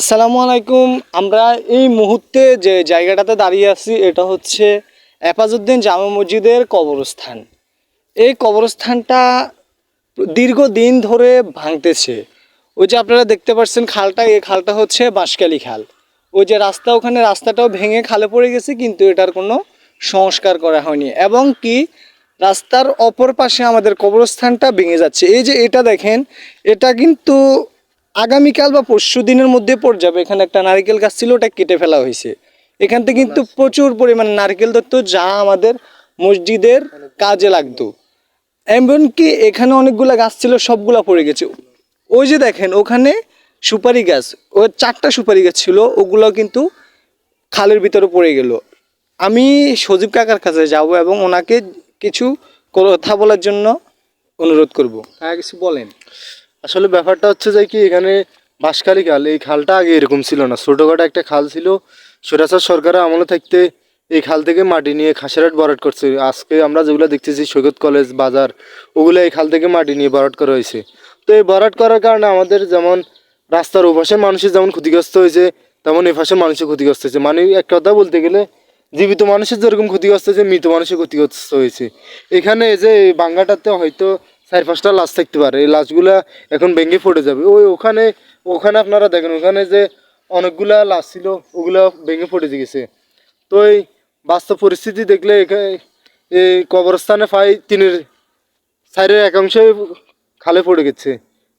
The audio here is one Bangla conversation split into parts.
আসসালামু আলাইকুম। আমরা এই মুহূর্তে যে জায়গাটাতে দাঁড়িয়ে আছি, এটা হচ্ছে এফাজউদ্দিন জামা মসজিদের কবরস্থান। এই কবরস্থানটা দীর্ঘদিন ধরে ভাঙতেছে। ওই যে আপনারা দেখতে পাচ্ছেন খালটা, এই খালটা হচ্ছে বাঁশকালি খাল। ওই যে রাস্তা ওখানে, রাস্তাটাও ভেঙে খালে পড়ে গেছে, কিন্তু এটার কোনো সংস্কার করা হয়নি। এবং কি, রাস্তার অপর পাশে আমাদের কবরস্থানটা ভেঙে যাচ্ছে। এই যে এটা দেখেন, এটা কিন্তু আগামীকাল বা পরশু দিনের মধ্যে পড়ে যাবে। এখানে একটা নারকেল গাছ ছিল, ওটা কেটে ফেলা হয়েছে। এখান থেকে কিন্তু প্রচুর পরিমাণে নারকেল ধরতো যা আমাদের মসজিদের কাজে লাগতো। এমনকি এখানে অনেকগুলো গাছ ছিল, সবগুলা পড়ে গেছে। ওই যে দেখেন, ওখানে সুপারি গাছ, ও চারটা সুপারি গাছ ছিল, ওগুলো কিন্তু খালের ভিতরে পড়ে গেল। আমি সজীব কাকার কাছে যাব এবং ওনাকে কিছু কথা বলার জন্য অনুরোধ করব। হ্যাঁ কিছু বলেন। আসলে ব্যাপারটা হচ্ছে যে কি, এখানে বাঁশখালী খাল, এই খালটা আগে এরকম ছিল না। ছোটোখাটো একটা খাল ছিল। সরাসর সরকারের আমলে থাকতে এই খাল থেকে মাটি নিয়ে খাসেরাট বরাট করছে। আজকে আমরা যেগুলো দেখতেছি, সৈকত কলেজ, বাজার, ওগুলো এই খাল থেকে মাটি নিয়ে বরাট করা হয়েছে। তো এই বরাট করার কারণে আমাদের যেমন রাস্তার ওপাশের মানুষের যেমন ক্ষতিগ্রস্ত হয়েছে, তেমন এই পাশের মানুষের ক্ষতিগ্রস্ত হয়েছে। মানে এক কথা বলতে গেলে, জীবিত মানুষের যেরকম ক্ষতিগ্রস্ত হয়েছে, মৃত মানুষের ক্ষতিগ্রস্ত হয়েছে। এখানে যে বাঙ্গাটাতে হয়তো চার পাঁচটা লাশ থাকতে পারে। এই লাশগুলা এখন ভেঙে পড়ে যাবে। ওই ওখানে ওখানে আপনারা দেখেন, ওখানে যে অনেকগুলা লাশ ছিল, ওগুলা ভেঙে পড়ে গেছে। তো এই বাস্তব পরিস্থিতি দেখলে এখানে এই কবরস্থানে প্রায় তিনের সাইডের একাংশে খালে পড়ে গেছে।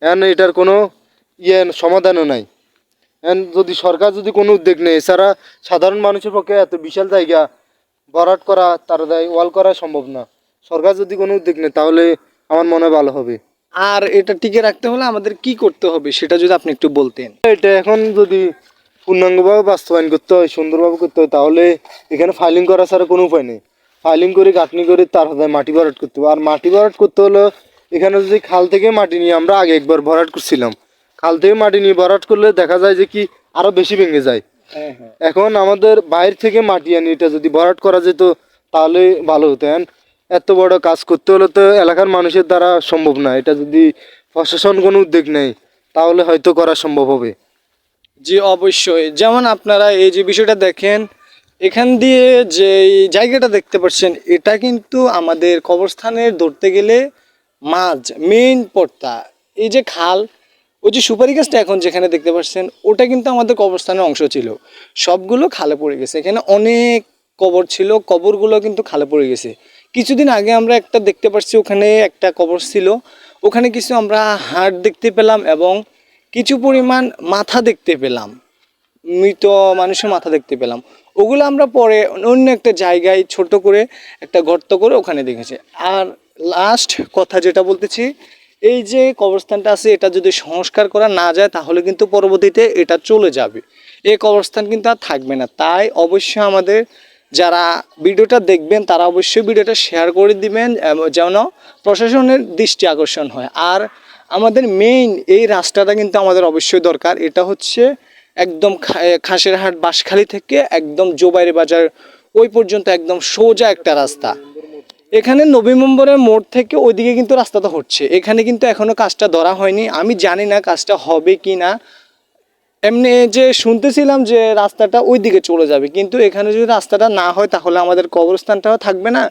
এখন এটার কোনো ইয়ে সমাধানও নাই। এখন যদি সরকার যদি কোনো উদ্যোগ নেয়, এছাড়া সাধারণ মানুষের পক্ষে এত বিশাল জায়গা ভরাট করা, তার দায়, ওয়াল করা সম্ভব না। সরকার যদি কোনো উদ্যোগ নেয়, তাহলে আমার মনে ভালো হবে। আর এটা টিকে রাখতে হলে আমাদের কি করতে হবে সেটা যদি আপনি একটু বলতেন। এটা এখন যদি পূর্ণাঙ্গভাবে বাস্তবায়ন করতে হয় সুন্দরভাবে করতে হয় তাহলে এখানে ফাইলিং করা ছাড়া কোনো উপায় নেই। ফাইলিং করে গাঁথনি করে তার হাতে মাটি ভরাট করতে হবে। আর মাটি ভরাট করতে হলে এখানে যদি খাল থেকে মাটি নিয়ে আমরা আগে একবার ভরাট করছিলাম। খাল থেকে মাটি নিয়ে ভরাট করলে দেখা যায় যে কি আরও বেশি ভেঙে যায়। হ্যাঁ হ্যাঁ। এখন আমাদের বাইরে থেকে মাটি আনি এটা যদি ভরাট করা যেত তাহলে ভালো হতো। এত বড় কাজ করতে হলে তো এলাকার মানুষের দ্বারা সম্ভব না। এটা যদি প্রশাসন কোনো উদ্যোগ নেয়, তাহলে হয়তো করা সম্ভব হবে। জি, অবশ্যই। যেমন আপনারা এই যে বিষয়টা দেখেন, এখান দিয়ে যে জায়গাটা দেখতে পাচ্ছেন, এটা কিন্তু আমাদের কবরস্থানের ধরতে গেলে মাঝ মেইন পর্তা এই যে খাল, ওই যে সুপারি গাছটা এখন যেখানে দেখতে পাচ্ছেন, ওটা কিন্তু আমাদের কবরস্থানের অংশ ছিল। সবগুলো খালে পড়ে গেছে। এখানে অনেক কবর ছিল, কবরগুলো কিন্তু খালে পড়ে গেছে। কিছুদিন আগে আমরা একটা দেখতে পাচ্ছি ওখানে একটা কবর ছিল। ওখানে কিছু আমরা হাড় দেখতে পেলাম এবং কিছু পরিমাণ মাথা দেখতে পেলাম। মৃত মানুষের মাথা দেখতে পেলাম। ওগুলো আমরা পরে অন্য একটা জায়গায় ছোট করে একটা গর্ত করে ওখানে দেখেছি। আর লাস্ট কথা যেটা বলতেছি, এই যে কবরস্থানটা আছে, এটা যদি সংস্কার করা না যায়, তাহলে কিন্তু পরবর্তীতে এটা চলে যাবে। এই কবরস্থান কিন্তু আর থাকবে না। তাই অবশ্যই আমাদের যারা ভিডিওটা দেখবেন, তারা অবশ্যই ভিডিওটা শেয়ার করে দিবেন যেন প্রশাসনের দৃষ্টি আকর্ষণ হয়। আর আমাদের মেইন এই রাস্তাটা কিন্তু আমাদের অবশ্যই দরকার। এটা হচ্ছে একদম খাসেরহাট বাঁশখালী থেকে একদম জোবাইরে বাজার ওই পর্যন্ত একদম সোজা একটা রাস্তা। এখানে নভেম্বরের মোড় থেকে ওইদিকে কিন্তু রাস্তাটা হচ্ছে। এখানে কিন্তু এখনও কাজটা ধরা হয়নি। আমি জানি না কাজটা হবে কি না এমনি যে শুনতেছিলাম যে রাস্তাটা ওই দিকে চলে যাবে, কিন্তু এখানে যদি রাস্তাটা না হয় তাহলে আমাদের কবরস্থানটাও থাকবে না?